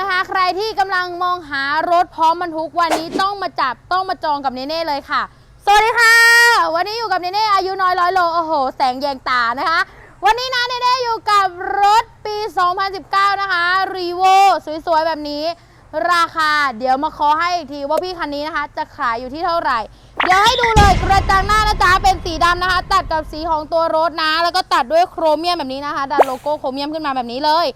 นะคะ ใครที่กำลังมองหารถพร้อมบรรทุกวันนี้ต้องมาจับต้องมาจองกับเนเน่เลยค่ะ สวัสดีค่ะ วันนี้อยู่กับเนเน่อายุน้อยร้อยโลโอ้โห แสงแยงตานะคะ วันนี้นะเนเน่อยู่กับรถปี 2019 นะคะรีโวสวยๆ แบบนี้ ราคาเดี๋ยวมาขอให้อีกทีว่าพี่คันนี้นะคะ จะขายอยู่ที่เท่าไหร่ เดี๋ยวให้ดูเลยกระจังหน้านะจ๊ะเป็นสีดำนะคะ ตัดกับสีของตัวรถนะ แล้วก็ตัดด้วยโครเมียมแบบนี้นะคะดันโลโก้โครเมียมขึ้นมาแบบนี้เลย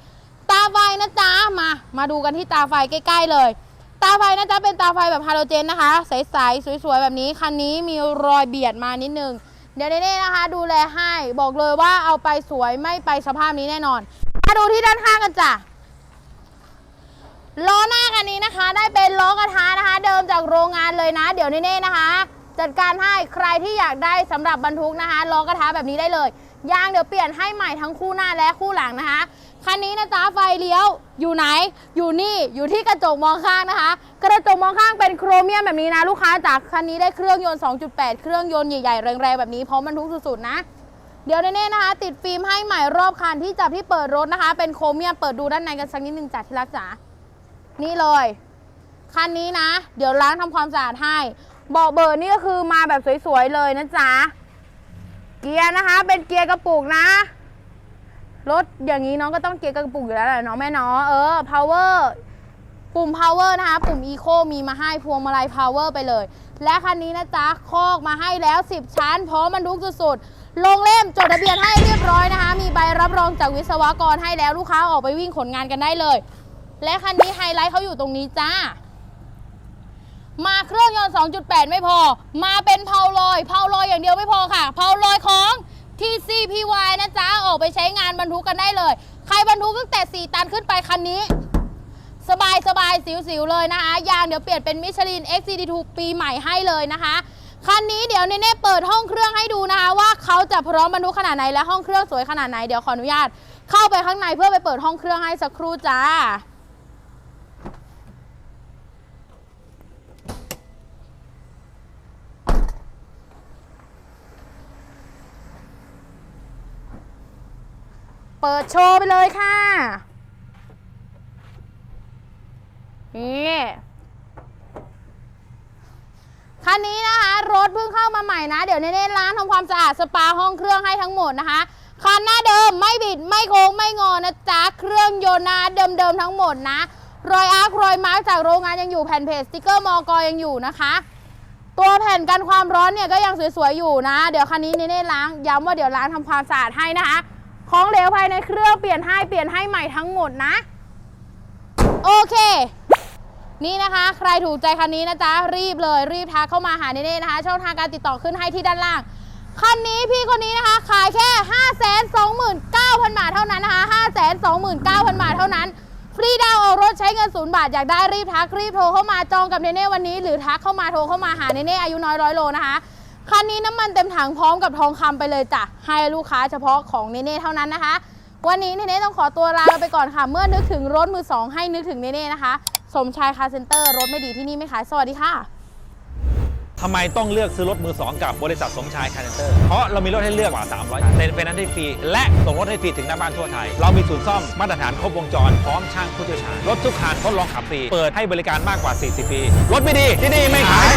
ไฟนะจ๊ะมา มาดูกันที่ตาไฟใกล้ๆเลย ตาไฟนะจ๊ะเป็นตาไฟแบบฮาโลเจนนะคะ ใสๆสวยๆแบบนี้คันนี้มีรอยเบียดมานิดนึง เดี๋ยวเน่ๆนะคะ ดูแลให้บอกเลยว่าเอาไปสวยไม่ไปสภาพนี้แน่นอน มาดูที่ด้านข้างกันจ้ะล้อหน้าคันนี้นะคะ ได้เป็นล้อกระทะนะคะ เดิมจากโรงงานเลยนะ เดี๋ยวเน่ๆนะคะ จัดการให้ใครที่อยากได้สำหรับบรรทุกนะคะล้อกระทะแบบนี้ได้เลยยางเดี๋ยวเปลี่ยนให้ใหม่ทั้งคู่หน้าและคู่หลังนะคะ คันนี้นะจ๊ะไฟเลี้ยวอยู่ไหน อยู่นี่อยู่ที่กระจกมองข้างนะคะ กระจกมองข้างเป็นโครเมียมแบบนี้นะลูกค้าจากคันนี้ได้เครื่องยนต์ 2.8 เครื่องยนต์ใหญ่ๆ แรงๆ แบบนี้เพร้อมบรรทุกสุดๆนะ เดี๋ยวเน่ๆนะคะ ติดฟิล์มให้ใหม่รอบคันที่จับที่เปิดรถนะคะ เป็นโครเมียมเปิดดูด้านในกันสักนิดนึงจ้ะที่รักจ๋านี่เลยคันนี้นะ เดี๋ยวล้างทำความสะอาดให้เบาะเบิร์นี่ก็คือมาแบบสวยๆเลยนะจ๊ะเกียร์นะคะ เป็นเกียร์กระปุกนะ รถอย่างนี้น้องก็ต้องเกียร์กระปุกอยู่แล้วแหละเนาะแม่เนาะเออ power ปุ่ม power นะคะ ปุ่ม eco มีมาให้พวงมาลัย power ไปเลย และคันนี้นะจ๊ะคอกมาให้แล้ว 10 ชั้น พร้อมบรรทุกสุดๆ ลงเล่มจดทะเบียนให้เรียบร้อยนะคะ มีใบรับรองจากวิศวกรให้แล้วลูกค้าออกไปวิ่งขนงานกันได้เลย และคันนี้ไฮไลท์เขาอยู่ตรงนี้จ้า มาเครื่องยนต์ 2.8 ไม่พอ มาเป็นเพาลอยเพาลอยอย่างเดียวไม่พอค่ะเพาลอยของ TCPY นะจ๊ะ ออก ไปใช้งานบรรทุกกันได้เลย ใครบรรทุกตั้งแต่ 4 ตันขึ้นไปคันนี้ สบายสบายสิวๆเลยนะคะ ยางเดี๋ยวเปลี่ยนเป็นมิชลิน XCD2 ปีใหม่ให้เลยนะคะคันนี้เดี๋ยวเน่เปิดห้องเครื่องให้ดูนะคะ ว่าเขาจะพร้อมบรรทุกขนาดไหนและห้องเครื่องสวยขนาดไหนเดี๋ยวขออนุญาต เข้าไปข้างในเพื่อไปเปิดห้องเครื่องให้สักครู่จ้า เปิดโชว์ไปเลยค่ะ นี่คันนี้นะคะ รถเพิ่งเข้ามาใหม่นะ เดี๋ยวเน้นๆล้างทำความสะอาดสปาห้องเครื่องให้ทั้งหมดนะคะคันหน้าเดิมไม่บิดไม่โค้งไม่งอนะจ๊ะเครื่องยนต์นะเดิมๆทั้งหมดนะ รอยอาร์ครอยมาร์กจากโรงงานยังอยู่แผ่นเพจสติกเกอร์มอกอยังอยู่นะคะ ตัวแผ่นกันความร้อนเนี่ยก็ยังสวยๆอยู่นะ เดี๋ยวคันนี้เน้นล้างย้ำว่าเดี๋ยวล้างทำความสะอาดให้นะคะ ของเหลวภายในเครื่องเปลี่ยนให้เปลี่ยนให้ใหม่ทั้งหมดนะ โอเค นี่นะคะ ใครถูกใจคันนี้นะจ๊ะ รีบเลย รีบทักเข้ามาหาเน่ๆนะคะ ช่องทางการติดต่อขึ้นให้ที่ด้านล่าง คันนี้พี่คนนี้นะคะ ขายแค่ 5 2 9 0 0 0 บาทเท่านั้นนะคะ 5 2 9 0 0 0 บาทเท่านั้น ฟรีดาวออกรถใช้เงินศูนย์บาทอยากได้รีบทักรีบโทรเข้ามาจองกับเนเน่วันนี้ หรือทักเข้ามาโทรเข้ามาหาเนเน่อายุน้อยร้อยโลนะคะ คันนี้น้ำมันเต็มถังพร้อมกับทองคำไปเลยจ้ะ ให้ลูกค้าเฉพาะของเนเน่เท่านั้นนะคะ วันนี้เนเน่ต้องขอตัวลาไปก่อนค่ะ เมื่อนึกถึงรถมือสองให้นึกถึงเนเน่นะคะ สมชายคาร์เซ็นเตอร์รถไม่ดีที่นี่ไม่ขาย สวัสดีค่ะ ทำไมต้องเลือกซื้อรถมือ2กับบริษัทสมชายคาร์เซนเตอร์ เพราะเรามีรถให้เลือกกว่า 300เซ็นเป็นนั้นได้ฟรี และส่งรถให้ฟรีถึงหน้าบ้านทั่วไทย เรามีศูนย์ซ่อมมาตรฐานครบวงจร พร้อมช่างผู้เชี่ยวชาญ รถทุกคันทดลองขับฟรี เปิดให้บริการมากกว่า 40 ปี รถไม่ดีที่นี่ไม่ขาย